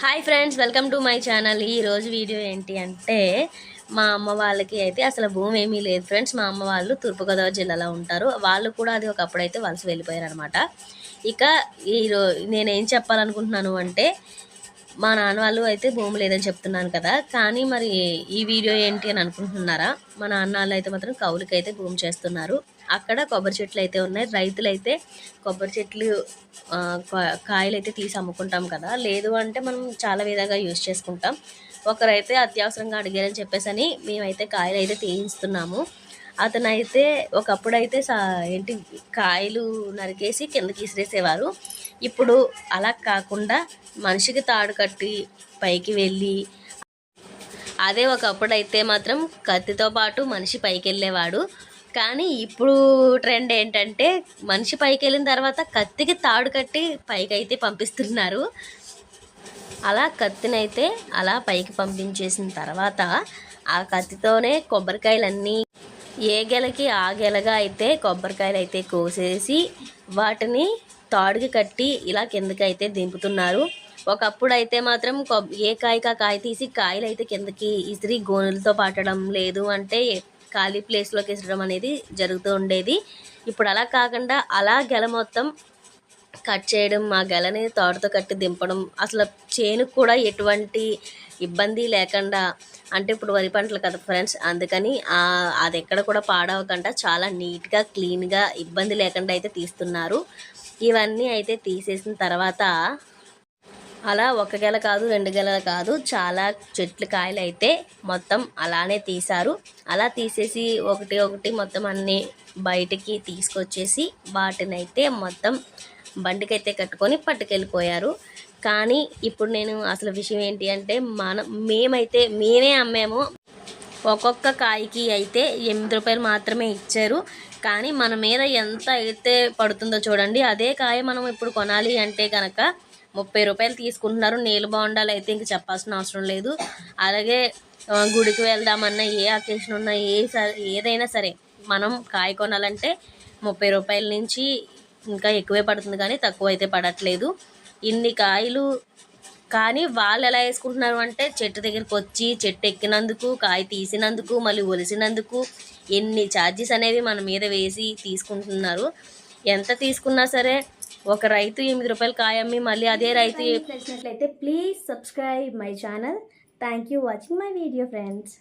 Hi friends welcome to my channel. ఈ రోజు video ఏంటి అంటే మా అమ్మ వాళ్ళకి అయితే అసలు భూమి ఏమీ లేదు ఫ్రెండ్స్. మా అమ్మ వాళ్ళు తూర్పుగోదావరి జిల్లాలో ఉంటారు. వాళ్ళు కూడా అది ఒకప్పుడు అయితే వలస వెళ్ళిపోయారు అనమాట ఇక ఈరో నేనేం చెప్పాలనుకుంటున్నాను అంటే మా నాన్న వాళ్ళు అయితే భూమి లేదని చెప్తున్నాను కదా. కానీ మరి ఈ వీడియో ఏంటి అని అనుకుంటున్నారా? మా నాన్న వాళ్ళు అయితే మాత్రం కౌలుకైతే భూమి చేస్తున్నారు. అక్కడ కొబ్బరి చెట్లు అయితే ఉన్నాయి. రైతులు అయితే కొబ్బరి చెట్లు కాయలు అయితే తీసి అమ్ముకుంటాం కదా. లేదు అంటే మనం చాలా విధంగా యూజ్ చేసుకుంటాం. ఒకరైతే అత్యవసరంగా అడిగారని చెప్పేసి అని మేమైతే కాయలు అయితే తీయిస్తున్నాము. అతనైతే ఒకప్పుడైతే ఒకప్పుడు అయితే సా ఏంటి కాయలు నరికేసి కిందకి ఇసిరేసేవారు ఇప్పుడు అలా కాకుండా మనిషికి తాడు కట్టి పైకి వెళ్ళి అదే ఒకప్పుడు అయితే మాత్రం కత్తితో పాటు మనిషి పైకి వెళ్ళేవాడు కానీ ఇప్పుడు ట్రెండ్ ఏంటంటే మనిషి పైకి వెళ్ళిన తర్వాత కత్తికి తాడు కట్టి పైకి అయితే పంపిస్తున్నారు. అలా కత్తినైతే అలా పైకి పంపించేసిన తర్వాత ఆ కత్తితోనే కొబ్బరికాయలన్నీ ఏ గెలకి ఆ గెలగా అయితే కొబ్బరికాయలు అయితే కోసేసి వాటిని తాడుకి కట్టి ఇలా కిందకి అయితే దింపుతున్నారు. ఒకప్పుడు అయితే మాత్రం కొబ్ ఏ కాయకా కాయ తీసి కాయలు అయితే కిందకి ఇసిరి గోనులతో పాటడం లేదు అంటే ఖాళీ ప్లేస్లోకి ఇసరడం అనేది జరుగుతూ ఉండేది. ఇప్పుడు అలా కాకుండా అలా గెల మొత్తం కట్ చేయడం మా గెలని తోటతో కట్టి దింపడం అసలు చేనుకు కూడా ఎటువంటి ఇబ్బంది లేకుండా అంటే ఇప్పుడు వరి పంటలు కదా ఫ్రెండ్స్ అందుకని అది ఎక్కడ కూడా పాడవకుండా చాలా నీట్గా క్లీన్గా ఇబ్బంది లేకుండా అయితే తీస్తున్నారు. ఇవన్నీ అయితే తీసేసిన తర్వాత అలా ఒక గెల కాదు రెండు గెలలు కాదు చాలా చెట్లు కాయలు అయితే మొత్తం అలానే తీశారు. అలా తీసేసి ఒకటి ఒకటి మొత్తం అన్ని బయటికి తీసుకొచ్చేసి వాటినైతే మొత్తం బండికైతే కట్టుకొని పట్టుకెళ్ళిపోయారు. కానీ ఇప్పుడు నేను అసలు విషయం ఏంటి అంటే మన మేమైతే మేమే అమ్మాము. ఒక్కొక్క కాయకి అయితే ఎనిమిది రూపాయలు మాత్రమే ఇచ్చారు. కానీ మన మీద ఎంత అయితే పడుతుందో చూడండి అదే కాయ మనం ఇప్పుడు కొనాలి అంటే కనుక ముప్పై రూపాయలు తీసుకుంటున్నారు. నీళ్ళు బాగుండాలి అయితే ఇంక చెప్పాల్సిన అవసరం లేదు. అలాగే గుడికి వెళ్దామన్నా ఏ అకేషన్ ఉన్నా ఏ సరే ఏదైనా సరే మనం కాయ కొనాలంటే ముప్పై రూపాయల నుంచి ఇంకా ఎక్కువే పడుతుంది కానీ తక్కువ అయితే పడట్లేదు. ఇన్ని కాయలు కానీ వాళ్ళు ఎలా వేసుకుంటున్నారు అంటే చెట్టు దగ్గరికి వచ్చి చెట్టు ఎక్కినందుకు కాయ తీసినందుకు మళ్ళీ ఒలిసినందుకు ఎన్ని ఛార్జెస్ అనేవి మన మీద వేసి తీసుకుంటున్నారు. ఎంత తీసుకున్నా సరే ఒక రైతు ఎనిమిది రూపాయలు కాయ అమ్మి మళ్ళీ అదే రైతు నచ్చినట్లయితే please subscribe my channel thank you watching my video friends